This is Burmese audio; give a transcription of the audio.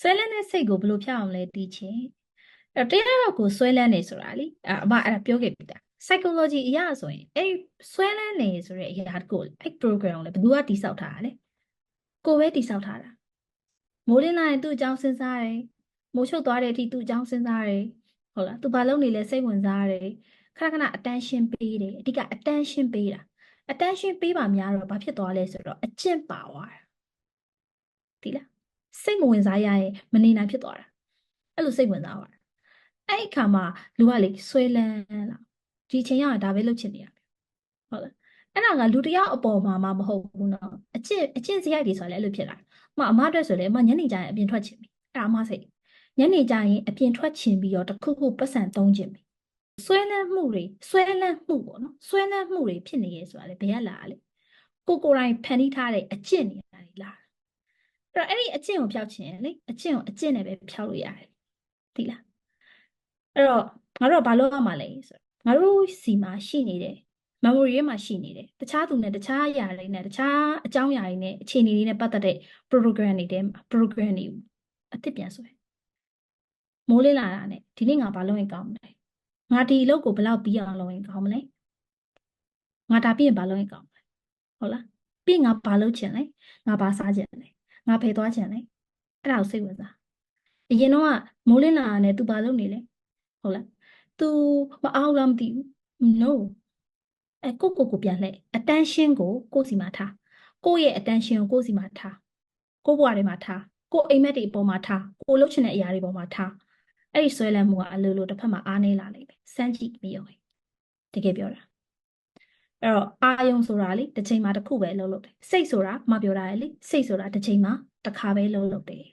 ဆွဲလန်းတဲ့စိတ်ကိုဘယ်လိုဖြောက်အောင်လဲသိချင်အဲ့တော့တရားတော့ကိုဆွဲလန်းနေဆိုတာလीအဲ့အမအဲ့ဒါပြောခဲ့ပြီတာ psychology အရာဆိုရင်အဲ့ဆွဲလန်းနေဆိုတဲ့အရာတကိုအဲ့ program ကိုလည်းဘယ်သူကတိစောက်ထားတာလဲကိုပဲတိစောက်ထားတာမိုးလင်းလာရင်သူ့အကြောင်းစဉ်းစားတယ်မိုးချုပ်သွားတဲ့အထိသူ့အကြောင်းစဉ်းစားတယ်ဟုတ်လားသူဘာလုပ်နေလဲစိတ်ဝင်စားတယ်ခဏခဏ attention ပေးတယ်အဓိက attention ပေးတာ attention ပေးပါများတော့ဘာဖြစ်သွားလဲဆိုတော့အကျင့်ပါသွားတာဒီလား စိတ်မဝင်စားရရင်မနေနိုင်ဖြစ်သွားတာအဲ့လိုစိတ်ဝင်စားသွားတာအဲ့ဒီအခါမှာလူကလေဆွဲလန်းလာဒီချိန်ကဒါပဲလုပ်ချင်နေရဟုတ်လားအဲ့ဒါကလူတစ်ယောက်အပေါ်မှာမှမဟုတ်ဘူးနော်အကျင့်အကျင့်စရိုက်တွေဆိုလည်းအဲ့လိုဖြစ်လာအမအမအတွက်ဆိုလည်းအမညနေကျရင်အပြင်ထွက်ချင်ပြီအဲ့ဒါအမစိတ်ညနေကျရင်အပြင်ထွက်ချင်ပြီးတော့တစ်ခုခုပတ်စံသုံးချင်ပြီဆွဲလန်းမှုတွေဆွဲလန်းမှုပေါ့နော်ဆွဲလန်းမှုတွေဖြစ်နေရဲဆိုတာလေဘယ်ကလာလဲကိုကိုယ်တိုင်ဖန်တီးထားတဲ့အကျင့်တွေလာလာအဲ့ တော့အဲ့ဒီအကျင့်ကိုဖျောက်ချင်လေအကျင့်ကိုအကျင့်နဲ့ပဲဖျောက်လို့ရတယ်သိလားအဲ့တော့ငါတို့ကဘာလုပ်ရမှာလဲဆိုတော့ငါတို့စီမှာရှိနေတဲ့ memory ထဲမှာရှိနေတယ်တခြားသူနဲ့တခြားအရာတွေနဲ့တခြားအကြောင်းအရာတွေနဲ့အခြေအနေတွေနဲ့ပတ်သက်တဲ့ program တွေထဲမှာ program တွေအသစ်ပြန်ဆွဲမိုးလင်းလာတာနဲ့ဒီနေ့ငါဘာလုပ်ရင်ကောင်းမလဲငါဒီအလုပ်ကိုဘယ်လောက်ပြီးအောင်လုပ်ရင်ကောင်းမလဲငါဒါပြီးရင်ဘာလုပ်ရင်ကောင်းမလဲဟုတ်လားပြီးငါဘာလုပ်ချင်လဲငါဘာစားချင်လဲ ငါဖယ်သွားချင်လဲအဲ့ဒါကိုစိတ်ဝင်စားအရင်တော့ကမိုးလင်းလာတာနဲ့ तू ဘာလုပ်နေလဲဟုတ်လား तू မအောင်လားမသိဘူး no အဲကိုကိုကိုပြန်လှည့် attention ကိုကိုစီမှာထားကိုရဲ့ attention ကိုကိုစီမှာထားကိုဘဝတွေမှာထားကိုအိမ်မက်တွေအပေါ်မှာထားကိုလှုပ်ချင်တဲ့အရာတွေပေါ်မှာထားအဲ့ဒီဆွဲလန်းမှုကအလိုလိုတစ်ဖက်မှာအားနေလာလိမ့်မယ်စမ်းကြည့်ပြီးရောတကယ်ပြောတာ အဲ့တော့အာယုံဆိုတာလေတစ်ချိန်မှာတစ်ခုပဲလှုပ်လို့တယ်စိတ်ဆိုတာမပြောတာလေစိတ်ဆိုတာတစ်ချိန်မှာတစ်ခါပဲလှုပ်လို့တယ်